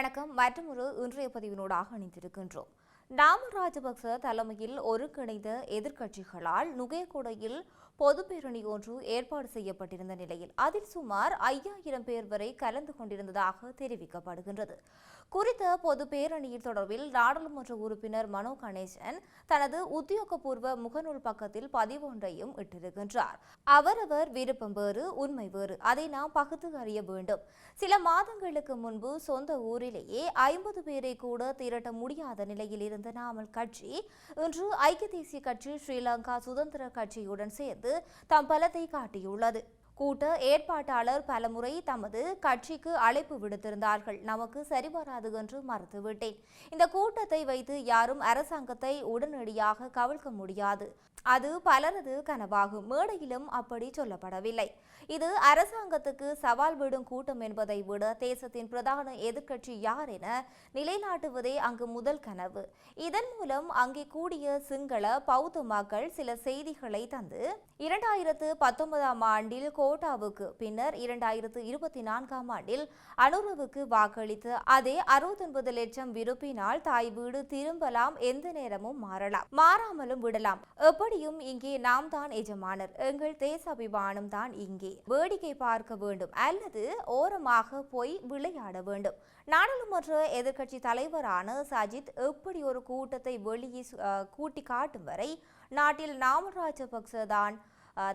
வணக்கம். மற்றும் ஒரு இன்றைய பதிவினோடாக இணைந்திருக்கின்றோம். நாம ராஜபக்ச தலைமையில் ஒருங்கிணைந்த எதிர்க்கட்சிகளால் நுகேகொடையில் பொது பேரணி ஒன்று ஏற்பாடு செய்யப்பட்டிருந்த நிலையில் அதில் சுமார் ஐயாயிரம் பேர் வரை கலந்து கொண்டிருந்ததாக தெரிவிக்கப்படுகின்றது. குறித்த பொது பேரணியில் தொடர்பில் நாடாளுமன்ற உறுப்பினர் மனோ கணேசன் தனது உத்தியோகபூர்வ முகநூல் பக்கத்தில் பதிவு ஒன்றையும் இட்டிருக்கின்றார். அவரவர் விருப்பம் வேறு உண்மை வேறு. அதை நாம் பகுத்து அறிய வேண்டும். சில மாதங்களுக்கு முன்பு சொந்த ஊரிலேயே ஐம்பது பேரை கூட திரட்ட முடியாத நிலையில் இருந்த நாமல் கட்சி. இன்று ஐக்கிய தேசிய கட்சி ஸ்ரீலங்கா சுதந்திர கட்சியுடன் சேர்ந்து தம் பலத்தை காட்டியுள்ளது. கூட்ட ஏற்பாட்டாளர் பலமுறை தமது கட்சிக்கு அழைப்பு விடுத்திருந்தார்கள். நமக்கு சரிவராது என்று மறுத்துவிட்டேன். இந்த கூட்டத்தை வைத்து யாரும் அரசாங்கத்தை உடனடியாக கவிழ்க்க முடியாது. அது பலரது கனவாகும். மேடையிலும் அப்படி சொல்லப்படவில்லை. இது அரசாங்கத்துக்கு சவால் விடும் கூட்டம் என்பதை விட தேசத்தின் பிரதான எதிர்க்கட்சி யார் என நிலைநாட்டுவதே அங்கு முதல் கனவு. இதன் மூலம் அங்கே கூடிய சிங்கள பௌத்த மக்கள் சில செய்திகளை தந்து இரண்டாயிரத்து பத்தொன்பதாம் ஆண்டில் கோட்டாவுக்கு பின்னர் இரண்டாயிரத்து இருபத்தி நான்காம் ஆண்டில் அனுரவுக்கு வாக்களித்து அதே அறுபத்தொன்பது லட்சம் விருப்பினால் தாய் வீடு திரும்பலாம். எந்த நேரமும் மாறலாம். மாறாமலும் விடலாம். எப்படியும் இங்கே நாம் தான் எஜமானர். எங்கள் தேசாபிமானம் தான் இங்கே. வேடிக்கை பார்க்க வேண்டும். அல்லது ஓரமாக போய் விளையாட வேண்டும். நாடாளுமன்ற எதிர்க்கட்சி தலைவரான சஜித் எப்படி ஒரு கூட்டத்தை வெளியே கூட்டி காட்டும் வரை நாட்டில் நாமல் ராஜபக்சதான்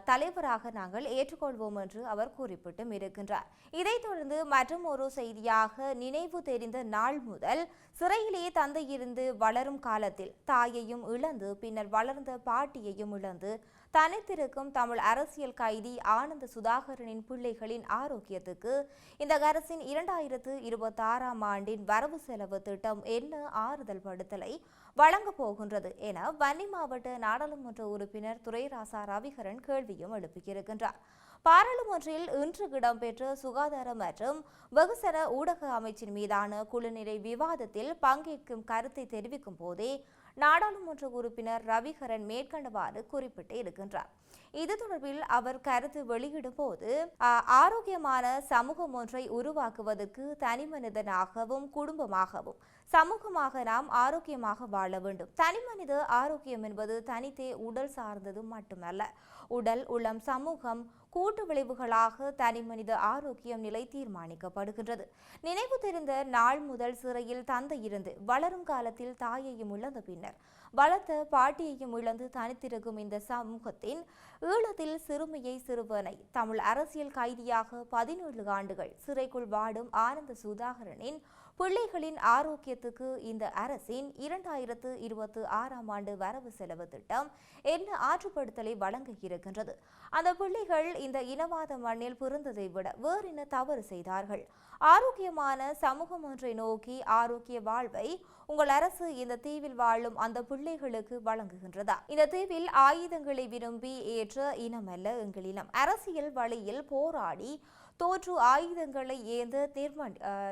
தலைவராக நாங்கள் ஏற்றுக்கொள்வோம் என்று அவர் குறிப்பிட்டும் இருக்கின்றார். இதைத் தொடர்ந்து மற்றும் ஒரு செய்தியாக நினைவு தெரிந்த நாள் முதல் சிறையிலேயே தந்தை இருந்து வளரும் காலத்தில் தாயையும் இழந்து பின்னர் வளர்ந்த பாட்டியையும் இழந்து தனித்திருக்கும் தமிழ் அரசியல் கைதி ஆனந்த சுதாகரனின் பிள்ளைகளின் ஆரோக்கியத்துக்கு இந்த அரசின் இரண்டாயிரத்து இருபத்தி ஆறாம் ஆண்டின் வரவு செலவு திட்டம் என்ன ஆறுதல் படுத்தலை வழங்கப் போகின்றது என வன்னி மாவட்ட நாடாளுமன்ற உறுப்பினர் துரைராசா ரவிகரன் கேள்வியும் எழுப்பியிருக்கின்றார். பாராளுமன்றில் இன்று இடம்பெற்ற சுகாதார மற்றும் வெகுசன ஊடக அமைச்சின் மீதான குழுநிலை விவாதத்தில் பங்கேற்கும் கருத்தை தெரிவிக்கும் போதே நாடாளுமன்ற உறுப்பினர் ரவிகரன் மேற்கண்டவாறு குறிப்பிட்டு இருக்கின்றார். இது தொடர்பில் அவர் கருத்து வெளியிடும் போது ஆரோக்கியமான சமூகம் ஒன்றை உருவாக்குவதற்கு தனிமனிதனாகவும் குடும்பமாகவும் சமூகமாக நாம் ஆரோக்கியமாக வாழ வேண்டும். தனிமனித ஆரோக்கியம் என்பது தனித்தே உடல் சார்ந்தது மட்டுமல்ல உடல் உளம் சமூகம் கூட்டு விளைவுகளாக தனிமனித ஆரோக்கியம் நிலை தீர்மானிக்கப்படுகின்றது. நினைவு தெரிந்த நாள் முதல் சிறையில் தந்தை இருந்து வளரும் காலத்தில் தாயையும் இழந்த பின்னர் வளர்த்த பாட்டியையும் இழந்து தனித்திருக்கும் இந்த சமூகத்தின் ஈழத்தில் சிறுமியை சிறுவனை தமிழ் அரசியல் கைதியாக பதினேழு ஆண்டுகள் சிறைக்குள் வாடும் ஆனந்த சுதாகரனின் பிள்ளைகளின் ஆரோக்கியத்துக்கு இந்த அரசின் இரண்டாயிரத்து இருபத்தி ஆறாம் ஆண்டு வரவு செலவு திட்டம் என்ன ஆற்றுப்படுத்தலை வழங்க இருக்கின்றது அந்த பிள்ளைகள் இந்த இனவாத மண்ணில் பிறந்ததை விட வேறு என்ன தவறு செய்தார்கள்? ஆரோக்கியமான சமூகம் ஒன்றை நோக்கி ஆரோக்கிய வாழ்வை உங்கள் அரசு இந்த தீவில் வாழும் அந்த பிள்ளைகளுக்கு வழங்குகின்றதா? இந்த தீவில் ஆயுதங்களை விரும்பி ஏற்ற இனமல்ல எங்கள் இனம் அரசியல் வழியில் போராடி தோற்று ஆயுதங்களை ஏந்த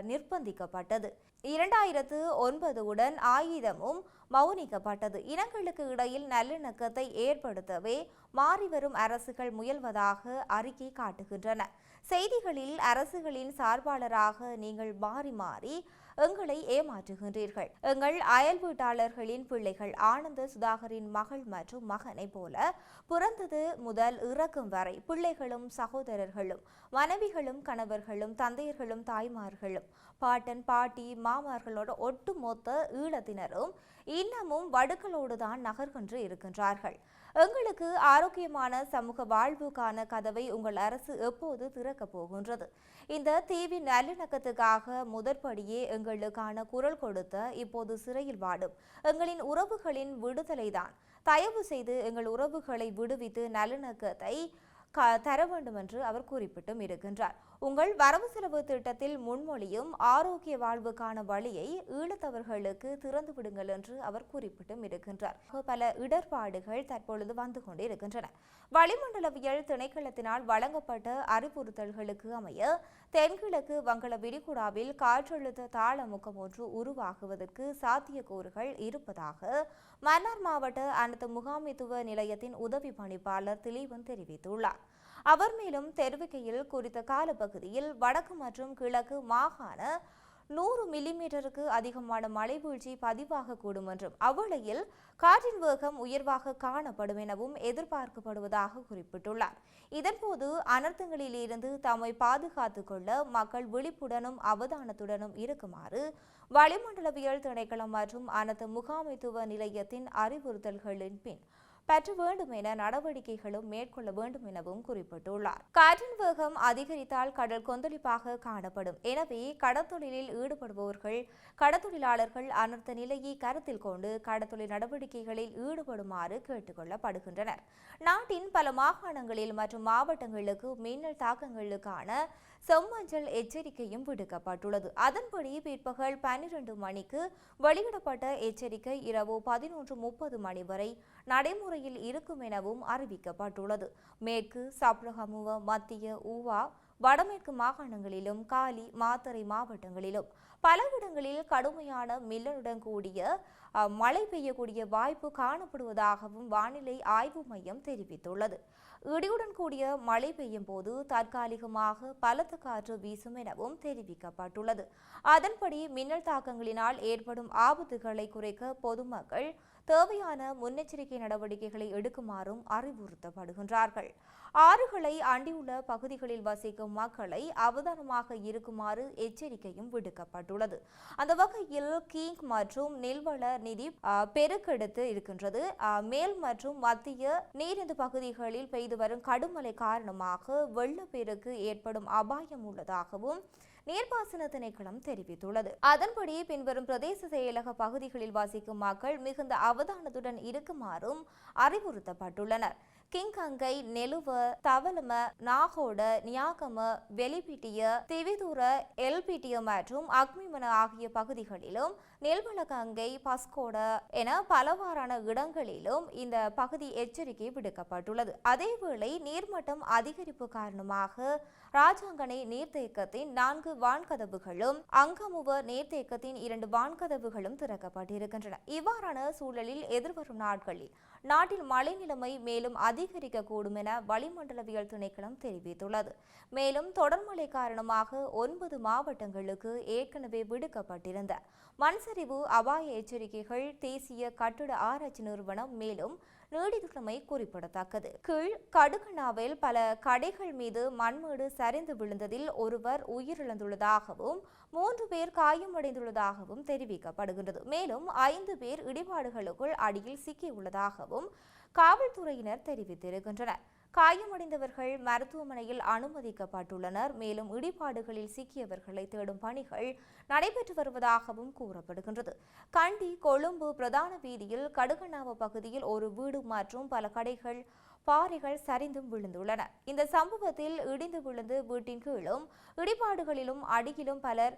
நிர்பந்திக்கப்பட்டது. இரண்டாயிரத்து ஒன்பதுடன் ஆயுதமும் மௌனிக்கப்பட்டது இனங்களுக்கு இடையில் நல்லிணக்கத்தை ஏற்படுத்தவே மாறிவரும் அரசுகள் முயல்வதாக அறிக்கை காட்டுகின்றன. செய்திகளில் அரசுகளின் சார்பாளராக நீங்கள் மாறி மாறி எங்களை ஏமாற்றுகின்றீர்கள். எங்கள் அயல் வீட்டாளர்களின் பிள்ளைகள் ஆனந்த சுதாகரின் மகள் மற்றும் மகனை போல பிறந்தது முதல் இறக்கும் வரை பிள்ளைகளும் சகோதரர்களும் மனைவிகளும் கணவர்களும் தந்தையர்களும் தாய்மார்களும் பாட்டன் பாட்டி மாமார்களோட ஒட்டுமொத்த ஈழத்தினரும் இன்னமும் வடுக்களோடுதான் நகர்கின்று இருக்கின்றார்கள். எங்களுக்கு ஆரோக்கியமான சமூக வாழ்வுக்கான கதவை உங்கள் அரசு எப்போது திறக்கப் போகின்றது? இந்த தீவின் நல்லிணக்கத்துக்காக முதற்படியே எங்களுக்கான குரல் கொடுத்த இப்போது சிறையில் வாடும் எங்களின் உறவுகளின் விடுதலைதான். தயவு செய்து எங்கள் உறவுகளை விடுவித்து நல்லிணக்கத்தை க தர வேண்டும் என்று அவர் குறிப்பிட்டும் இருக்கின்றார். உங்கள் வரவு செலவு திட்டத்தில் முன்மொழியும் ஆரோக்கிய வாழ்வுக்கான வழியை ஈழத்தவர்களுக்கு திறந்து விடுங்கள் என்று அவர் குறிப்பிட்டும் இருக்கின்றார். பல இடர்பாடுகள் தற்பொழுது வந்து கொண்டே இருக்கின்றன. வளிமண்டலவியல் திணைக்களத்தினால் வழங்கப்பட்ட அறிவுறுத்தல்களுக்கு அமைய தென்கிழக்கு வங்கள விரிகுடாவில் காற்றழுத்த தாளமுகம் ஒன்று உருவாகுவதற்கு சாத்தியக்கூறுகள் இருப்பதாக மன்னார் மாவட்ட அனைத்து முகாமைத்துவ நிலையத்தின் உதவி பணிப்பாளர் திலீபன் தெரிவித்துள்ளார். அவர் மேலும் தெரிவிக்கையில் குறித்த காலப்பகுதியில் வடக்கு மற்றும் கிழக்கு மாகாண நூறு மில்லிமீட்டருக்கு அதிகமான மழை வீழ்ச்சி பதிவாகக்கூடும் என்றும் அவ்வளையில் காற்றின் வேகம் உயர்வாக காணப்படும் எனவும் எதிர்பார்க்கப்படுவதாக குறிப்பிட்டுள்ளார். இதன்போது அனர்த்தங்களிலிருந்து தம்மை பாதுகாத்துக் கொள்ள மக்கள் விழிப்புடனும் அவதானத்துடனும் இருக்குமாறு வளிமண்டலவியல் திணைக்களம் மற்றும் அனர்த்த முகாமைத்துவ நிலையத்தின் அறிவுறுத்தல்களின் பின் பெற்ற வேண்டும் என நடவடிக்கைகளும் மேற்கொள்ள வேண்டும் எனவும் குறிப்பிட்டுள்ளார். காற்றின் வேகம் அதிகரித்தால் கடல் கொந்தளிப்பாக காணப்படும். எனவே கடற்தொழிலில் ஈடுபடுபவர்கள் கடற்தொழிலாளர்கள் அனர்த்த நிலையை கருத்தில் கொண்டு கடத்தொழில் நடவடிக்கைகளில் ஈடுபடுமாறு கேட்டுக்கொள்ளப்படுகின்றனர். நாட்டின் பல மாகாணங்களில் மற்றும் மாவட்டங்களுக்கு மின்னல் தாக்கங்களுக்கான செம்மஞ்சள் எச்சரிக்கையும் விடுக்கப்பட்டுள்ளது. அதன்படி பிற்பகல் பன்னிரண்டு மணிக்கு வெளியிடப்பட்ட எச்சரிக்கை இரவு பதினொன்று முப்பது மணி வரை நடைமுறையில் இருக்கும் எனவும் அறிவிக்கப்பட்டுள்ளது. மேற்கு சப்ரகமுவ மத்திய ஊவா வடமேற்கு மாகாணங்களிலும் காலி மாத்தறை மாவட்டங்களிலும் பல இடங்களில் கடுமையான மில்லனுடன் கூடிய மழை பெய்யக்கூடிய வாய்ப்பு காணப்படுவதாகவும் வானிலை ஆய்வு மையம் தெரிவித்துள்ளது. இடியுடன் கூடிய மழை பெய்யும் போது தற்காலிகமாக பலத்த காற்று வீசும் எனவும் தெரிவிக்கப்பட்டுள்ளது. அதன்படி மின்னல் தாக்கங்களினால் ஏற்படும் ஆபத்துகளை குறைக்க பொதுமக்கள் தேவையான முன்னெச்சரிக்கை நடவடிக்கைகளை எடுக்குமாறும் அறிவுறுத்தப்படுகின்றார்கள். ஆறுகளை அண்டியுள்ள பகுதிகளில் வசிக்கும் மக்களை அவதானமாக இருக்குமாறு எச்சரிக்கையும் விடுக்கப்பட்டுள்ளது. அந்த வகையில் கிங் மற்றும் நெல்வள நிதி பெருக்கெடுத்து இருக்கின்றது. மேல் மற்றும் மத்திய நீரிந்து பகுதிகளில் பெய்து வரும் கடுமழை காரணமாக வெள்ளப்பெருக்கு ஏற்படும் அபாயம் உள்ளதாகவும் நீர்ப்பாசன திணைக்களம் தெரிவித்துள்ளது. அதன்படி பின்வரும் பிரதேச செயலக பகுதிகளில் வசிக்கும் மக்கள் மிகுந்த அவதானத்துடன் இருக்குமாறும் அறிவுறுத்தப்பட்டுள்ளனர். கிங்கங்கை நெலுவ தவளம நாகோட நியாகம வெளிப்பிட்டிய திவிதூர எல்பிட்டிய மற்றும் அக்மிமன ஆகிய பகுதிகளிலும் நெல்வளகங்கை பஸ்கோட என பலவாறான இடங்களிலும் இந்த பகுதி எச்சரிக்கை விடுக்கப்பட்டுள்ளது. அதேவேளை நீர்மட்டம் அதிகரிப்பு காரணமாக ராஜாங்கனை நீர்த்தேக்கத்தின் நான்கு வான்கதவுகளும் அங்கமுவ நீர்த்தேக்கத்தின் இரண்டு வான்கதவுகளும் திறக்கப்பட்டிருக்கின்றன. இவ்வாறான சூழலில் எதிர்வரும் நாட்களில் நாட்டில் மழை நிலைமை மேலும் அதிகரிக்கக்கூடும் என வளிமண்டலவியல் திணைக்களம் தெரிவித்துள்ளது. மேலும் தொடர் மழை காரணமாக ஒன்பது மாவட்டங்களுக்கு ஏற்கனவே விடுக்கப்பட்டிருந்த மண்சரிவு அபாய எச்சரிக்கைகள் தேசிய கட்டிட ஆராய்ச்சி நிறுவனம் மேலும் நீடித்துள்ளமை குறிப்பிடத்தக்கது. கீழ் கடுகனாவில் பல கடைகள் மீது மண்மேடு சரிந்து விழுந்ததில் ஒருவர் உயிரிழந்துள்ளதாகவும் மூன்று பேர் காயமடைந்துள்ளதாகவும் தெரிவிக்கப்படுகின்றது. மேலும் ஐந்து பேர் இடிபாடுகளுக்குள் அடியில் சிக்கியுள்ளதாகவும் காவல்துறையினர் தெரிவித்திருக்கின்றனர். காயமடைந்தவர்கள் மருத்துவமனையில் அனுமதிக்கப்பட்டுள்ளனர். மேலும் இடிபாடுகளில் சிக்கியவர்களை தேடும் பணிகள் நடைபெற்று வருவதாகவும் கூறப்படுகின்றது. கண்டி கொழும்பு பிரதான வீதியில் கடுகண்ணாவ பகுதியில் ஒரு வீடு மற்றும் பல கடைகள் பாறைகள் சரிந்தும் விழுந்துள்ளன. இந்த சம்பவத்தில் இடிந்து விழுந்து வீட்டின் கீழும் இடிபாடுகளிலும் அடியிலும் பலர்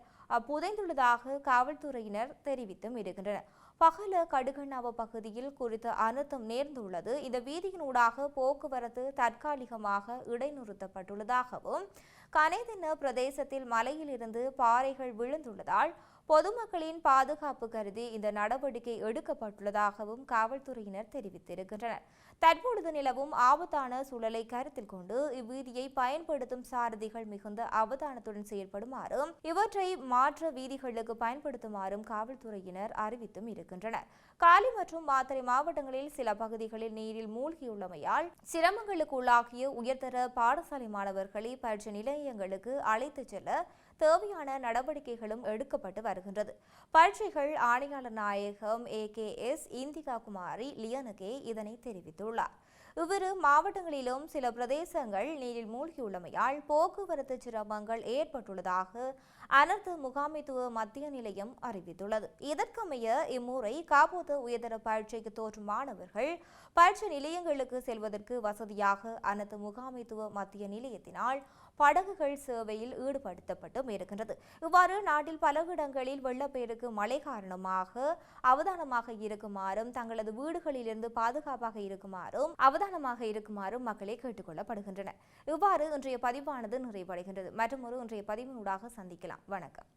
புதைந்துள்ளதாக காவல்துறையினர் தெரிவித்தும் இருக்கின்றனர் பகல கடுகண்ணாவ பகுதியில் குறித்த அனர்த்தம் நேர்ந்துள்ளது. இந்த வீதியினூடாக போக்குவரத்து தற்காலிகமாக இடைநிறுத்தப்பட்டுள்ளதாகவும் கனேதன பிரதேசத்தில் மலையிலிருந்து பாறைகள் விழுந்துள்ளதால் பொதுமக்களின் பாதுகாப்பு கருதி இந்த நடவடிக்கை எடுக்கப்பட்டுள்ளதாகவும் காவல்துறையினர் தெரிவித்திருக்கின்றனர். தற்பொழுது நிலவும் ஆபத்தான சூழலை கருத்தில் கொண்டு இவ்வீதியை பயன்படுத்தும் சாரதிகள் மிகுந்த அவதானத்துடன் செயல்படுமாறும் இவற்றை மாற்ற வீதிகளுக்கு பயன்படுத்துமாறும் காவல்துறையினர் அறிவித்தும் இருக்கின்றனர். காலி மற்றும் மாத்தறை மாவட்டங்களில் சில பகுதிகளில் நீரில் மூழ்கியுள்ளமையால் சிரமங்களுக்கு உள்ளாகிய உயர்தர பாடசாலை மாணவர்களை பயிற்சி நிலையங்களுக்கு அழைத்துச் செல்ல தேவையான நடவடிக்கைகளும் எடுக்கப்பட்டு வருகின்றது. பயிற்சிகள் ஆணையாளர் நாயகம் A K S Indika Kumari Liyanage இதனை தெரிவித்துள்ளார். இவ்விரு மாவட்டங்களிலும் சில பிரதேசங்கள் நீரில் மூழ்கியுள்ளமையால் போக்குவரத்து சிரமங்கள் ஏற்பட்டுள்ளதாக அனர்த்த முகாமைத்துவ மத்திய நிலையம் அறிவித்துள்ளது. இதற்கமைய இம்முறை காப்போத்த உயர்தர பயிற்சிக்கு தோற்றும் மாணவர்கள் பயிற்சி நிலையங்களுக்கு செல்வதற்கு வசதியாக அனர்த்த முகாமைத்துவ மத்திய நிலையத்தினால் படகுகள் சேவையில் ஈடுபடுத்தப்பட்டும் இருக்கின்றது. இவ்வாறு நாட்டில் பல இடங்களில் வெள்ளப்பெருக்கு மழை காரணமாக அவதானமாக இருக்குமாறும் தங்களது வீடுகளிலிருந்து பாதுகாப்பாக இருக்குமாறும் அவதானமாக இருக்குமாறும் மக்களே கேட்டுக்கொள்ளப்படுகின்றனர் இவ்வாறு இன்றைய பதிவானது நிறைவடைகின்றது. மற்றும் ஒரு இன்றைய பதிவினூடாக சந்திக்கலாம். வணக்கம்.